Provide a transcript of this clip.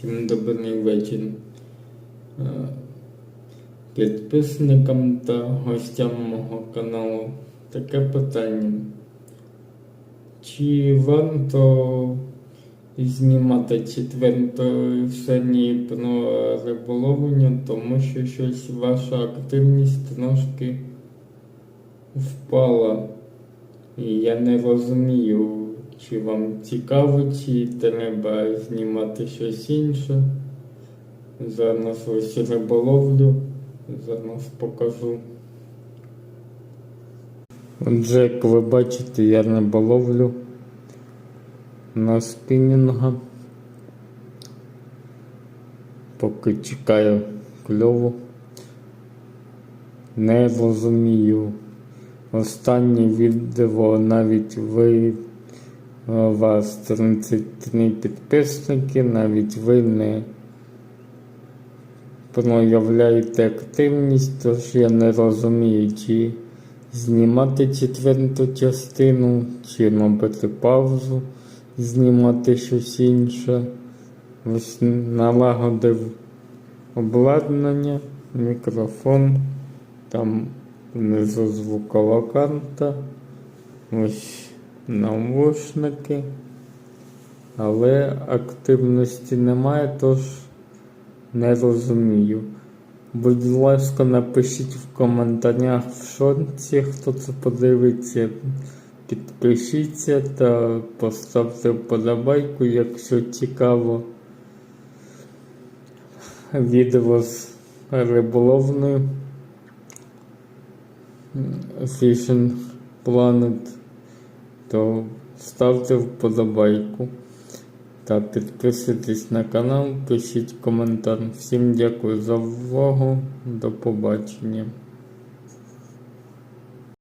Всім добрий вечір. Е, Підписникам та гостям мого каналу таке питання. Чи варто знімати четвертої серії про риболовлення, тому що щось ваша активність трошки впала. І я не розумію, чи вам цікаво, чи треба знімати щось інше. Зараз ось риболовлю, зараз покажу. Отже, як ви бачите, я риболовлю на спінінга. Поки чекаю кльову. Не розумію. Останнє відео навіть ви е, вас 33 підписники, навіть ви не проявляєте активність, тож я не розумію, чи знімати четверту частину, чи робити паузу, знімати щось інше. Ось налагодив обладнання, мікрофон, там внизу звукова карта, ось навушники, але активності немає, тож не розумію. Будь ласка, напишіть в коментарях в шорті, хто це подивиться. Підпишіться та поставте вподобайку, якщо цікаво. Відео з риболовною. Fishing Planet, то ставте вподобайку та підписуйтесь на канал, пишіть коментар. Всім дякую за увагу. До побачення.